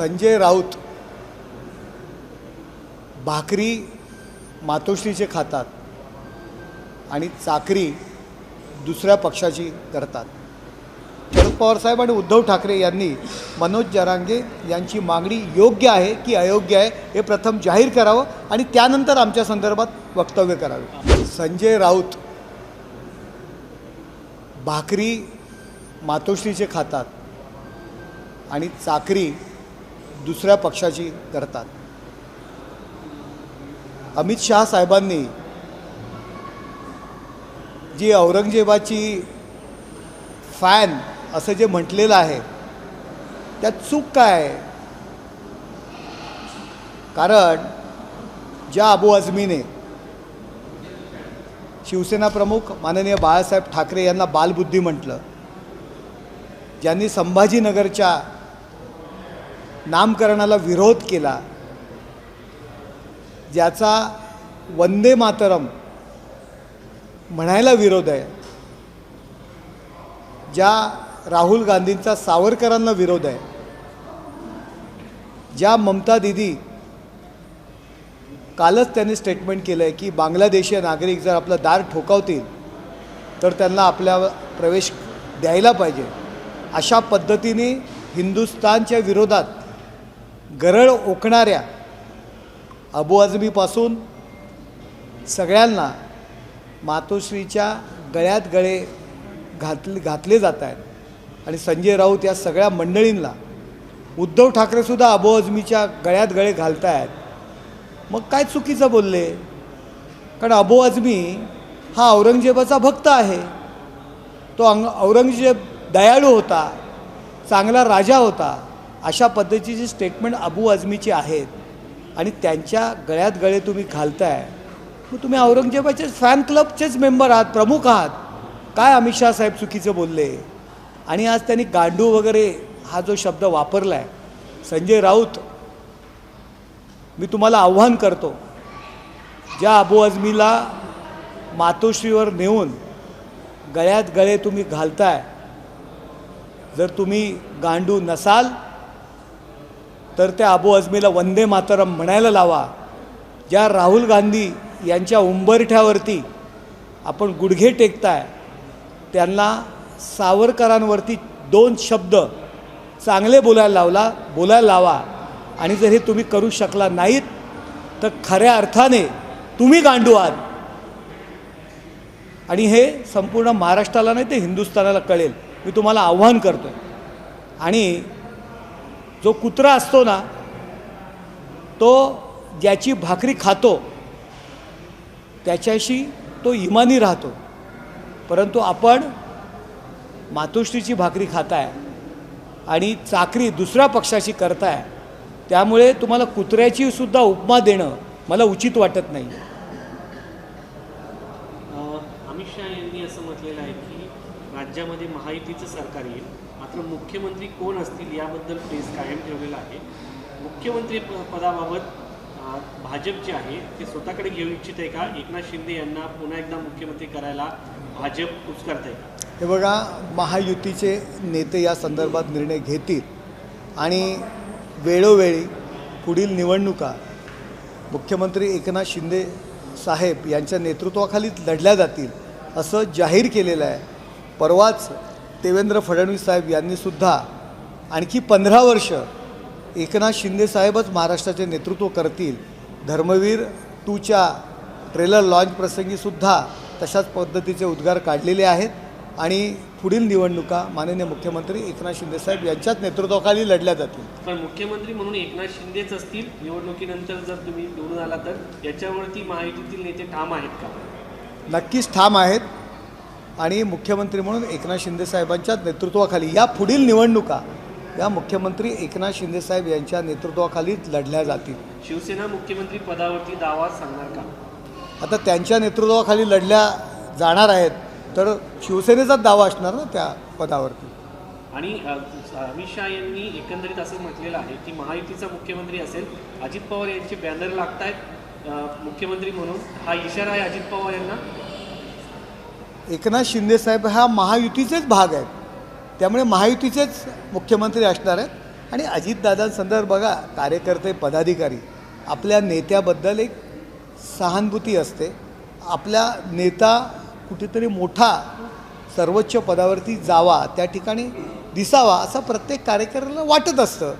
संजय राऊत भाकरी मातोश्रीचे खातात आणि चाकरी दुसऱ्या पक्षाची करतात. शरद पवार साहेब आणि उद्धव ठाकरे यांनी मनोज जरांगे यांची मागणी योग्य आहे की अयोग्य आहे हे प्रथम जाहीर करावं आणि त्यानंतर आमच्या संदर्भात वक्तव्य करावे. संजय राऊत भाकरी मातोश्रीचे खातात आणि चाकरी दुसऱ्या पक्षाची करतात. अमित शहा साहेबांनी जी औरंगजेबाची फॅन असं जे म्हटलेलं आहे त्यात चूक काय आहे? कारण ज्या अबू आझमीने शिवसेना प्रमुख माननीय बाळासाहेब ठाकरे यांना बालबुद्धी म्हटलं ज्यांनी संभाजीनगरच्या नामकरणाला विरोध केला ज्याचा वंदे मातरम म्हणायला विरोध आहे ज्या राहुल गांधींचा सावरकरांना विरोध आहे ज्या ममता दिदी कालच त्यांनी स्टेटमेंट केलं आहे की बांगलादेशीय नागरिक जर आपलं दार ठोकावतील तर त्यांना आपल्या प्रवेश द्यायला पाहिजे. अशा पद्धतीने हिंदुस्थानच्या विरोधात गरळ ओकणाऱ्या अबू अजमीपासून सगळ्यांना मातोश्रीच्या गळ्यात गळे घातले घातले जात आहेत. आणि संजय राऊत या सगळ्या मंडळींना उद्धव ठाकरेसुद्धा अबू अजमीच्या गळ्यात गळे घालत आहेत. मग काय चुकीचं बोलले? कारण अबू अजमी हा औरंगजेबाचा भक्त आहे. तो अंग औरंगजेब दयाळू होता चांगला राजा होता. अशा पद्धतीची स्टेटमेंट अबू आझमीची आहेत आणि त्यांच्या गळ्यात गळे तुम्ही घालताय मग तुम्ही औरंगजेबाचेच फॅन क्लबचेच मेंबर आहात प्रमुख आहात. काय अमित शाह साहेब चुकीचं बोलले? आणि आज त्यांनी गांडू वगैरे हा जो शब्द वापरला आहे संजय राऊत मी तुम्हाला आव्हान करतो ज्या अबू आझमीला मातोश्रीवर नेऊन गळ्यात गळे तुम्ही घालताय जर तुम्ही गांडू नसाल तर त्या अबू अजमीला वंदे मातरम म्हणायला लावा. ज्या राहुल गांधी यांच्या उंबरठ्यावरती आपण गुडघे टेकताय त्यांना सावरकरांवरती दोन शब्द चांगले बोलायला लावला बोलायला लावा. आणि जर हे तुम्ही करू शकला नाहीत तर खऱ्या अर्थाने तुम्ही गांडू आहात. आणि हे संपूर्ण महाराष्ट्राला नाही ते हिंदुस्थानाला कळेल. मी तुम्हाला आव्हान करतो आणि जो कुत्रा असतो ना तो ज्याची भाकरी खातो त्याच्याशी तो इमानी राहतो. परंतु आपण मातोश्रीची भाकरी खाताय आणि चाकरी दुसऱ्या पक्षाशी करताय त्यामुळे तुम्हाला कुत्र्याची सुद्धा उपमा देणं मला उचित वाटत नाही. अमित शहा यांनी असं म्हटलेलं आहे की राज्यामध्ये महायुतीचं सरकार येईल. मात्र मुख्यमंत्री कोण असतील याबद्दल प्रेस कायम ठेवलेला आहे. मुख्यमंत्री प- पदाबाबत भाजप जे आहे ते स्वतःकडे घेऊ इच्छित आहे का? एकनाथ शिंदे यांना पुन्हा एकदा मुख्यमंत्री करायला भाजप उचकारत आहे हे बघा महायुतीचे नेते या संदर्भात निर्णय घेतील आणि वेळोवेळी पुढील निवडणुका मुख्यमंत्री एकनाथ शिंदे साहेब यांच्या नेतृत्वाखाली लढल्या जातील असं जाहीर केलेलं आहे. परवाच देवेंद्र फडणवीस साहेब यांनीसुद्धा आणखी पंधरा वर्ष एकनाथ शिंदे साहेबच महाराष्ट्राचे नेतृत्व करतील. धर्मवीर टूच्या ट्रेलर लॉन्च प्रसंगीसुद्धा तशाच पद्धतीचे उद्गार काढलेले आहेत. आणि पुढील निवडणुका माननीय मुख्यमंत्री एकनाथ शिंदेसाहेब यांच्याच नेतृत्वाखाली लढल्या जातील. पण मुख्यमंत्री म्हणून एकनाथ शिंदेच असतील निवडणुकीनंतर जर तुम्ही निवडून आला तर? याच्यावरती महायुतीतील नेते ठाम आहेत का? नक्कीच ठाम आहेत. आणि मुख्यमंत्री म्हणून एकनाथ शिंदेसाहेबांच्या नेतृत्वाखाली या पुढील निवडणुका या मुख्यमंत्री एकनाथ शिंदेसाहेब यांच्या नेतृत्वाखाली लढल्या जातील. शिवसेना मुख्यमंत्री पदावरती दावा सांगणार का? आता त्यांच्या नेतृत्वाखाली लढल्या जाणार आहेत तर शिवसेनेचाच दावा असणार ना त्या पदावरती? आणि अमित शहा यांनी एकंदरीत असं म्हटलेलं आहे की महायुतीचा मुख्यमंत्री असेल अजित पवार यांचे बॅनर लागत आहेत मुख्यमंत्री म्हणून. हा इशारा आहे अजित पवार यांना. एकनाथ शिंदेसाहेब हा महायुतीचेच भाग आहेत. त्यामुळे महायुतीचेच मुख्यमंत्री असणार आहेत. आणि अजितदादांसंदर्भ बघा कार्यकर्ते पदाधिकारी आपल्या नेत्याबद्दल एक सहानुभूती असते. आपल्या नेता कुठेतरी मोठा सर्वोच्च पदावरती जावा त्या ठिकाणी दिसावा असं प्रत्येक कार्यकर्त्याला वाटत असतं.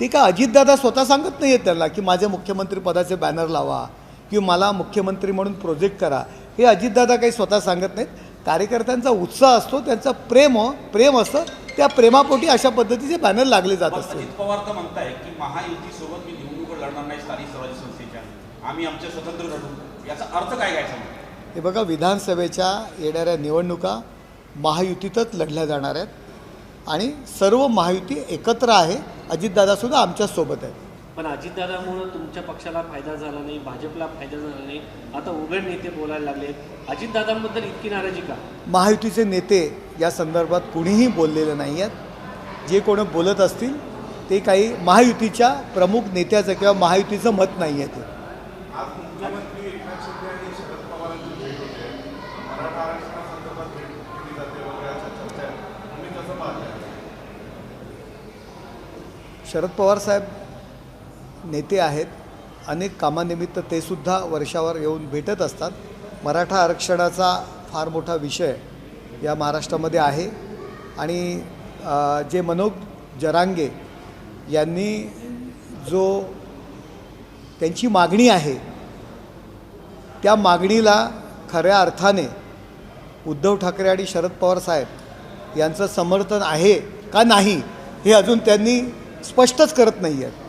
ते का अजितदादा स्वतः सांगत नाही आहेत त्यांना की माझ्या मुख्यमंत्री पदाचे बॅनर लावा किंवा मला मुख्यमंत्री म्हणून प्रोजेक्ट करा. हे अजितदादा काही स्वतः सांगत नाहीत. कार्यकर्त्यांचा उत्साह असतो त्यांचं प्रेम प्रेम असतं त्या प्रेमापोटी अशा पद्धतीचे बॅनर लागले जात अजित पवार तर म्हणताय की महायुतीसोबत मी निवडणूक लढणार नाही स्थानिक स्वराज्य संस्थेच्या. आम्ही आमचे स्वतंत्र लढू. याचा अर्थ काय घ्यायचा? हे बघा विधानसभेच्या येणाऱ्या निवडणुका महायुतीतच लढल्या जाणार आहेत. आणि सर्व महायुती एकत्र आहे. अजितदादासुद्धा आमच्यासोबत आहेत. पण अजितदादामुळं तुमच्या पक्षाला फायदा झाला नाही भाजपला फायदा झाला नाही. आता उघड नेते बोलायला लागले अजितदादांबद्दल इतकी नाराजी का? महायुतीचे नेते या संदर्भात कुणीही बोललेले नाही आहेत. जे कोण बोलत असतील ते काही महायुतीच्या प्रमुख नेत्याचं किंवा महायुतीचं मत नाही आहे ते. शरद पवार साहेब नेते आहेत. अनेक कामानिमित्त ते सुद्धा वर्षावर येऊन भेटत असतात. मराठा आरक्षणाचा फार मोठा विषय या महाराष्ट्रामध्ये आहे. आणि जे मनोज जरांगे यांनी जो त्यांची मागणी आहे त्या मागणीला खऱ्या अर्थाने उद्धव ठाकरे आणि शरद पवार साहेब यांचं समर्थन आहे का नाही हे अजून त्यांनी स्पष्टच करत नाही आहेत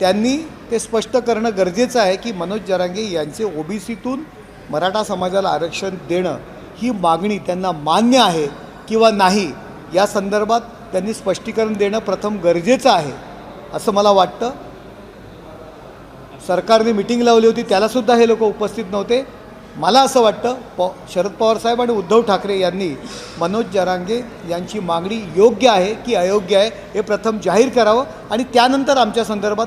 त्यांनी ते स्पष्ट करणं गरजेचं आहे की मनोज जरांगे यांचे ओबीसीतून मराठा समाजाला आरक्षण देणं ही मागणी त्यांना मान्य आहे किंवा नाही या संदर्भात त्यांनी स्पष्टीकरण देणं प्रथम गरजेचं आहे असं मला वाटतं. सरकारने मिटिंग लावली होती त्यालासुद्धा हे लोक उपस्थित नव्हते. मला असं वाटतं प शरद पवार साहेब आणि उद्धव ठाकरे यांनी मनोज जरांगे यांची मागणी योग्य आहे की अयोग्य आहे हे प्रथम जाहीर करावं आणि त्यानंतर आमच्या संदर्भात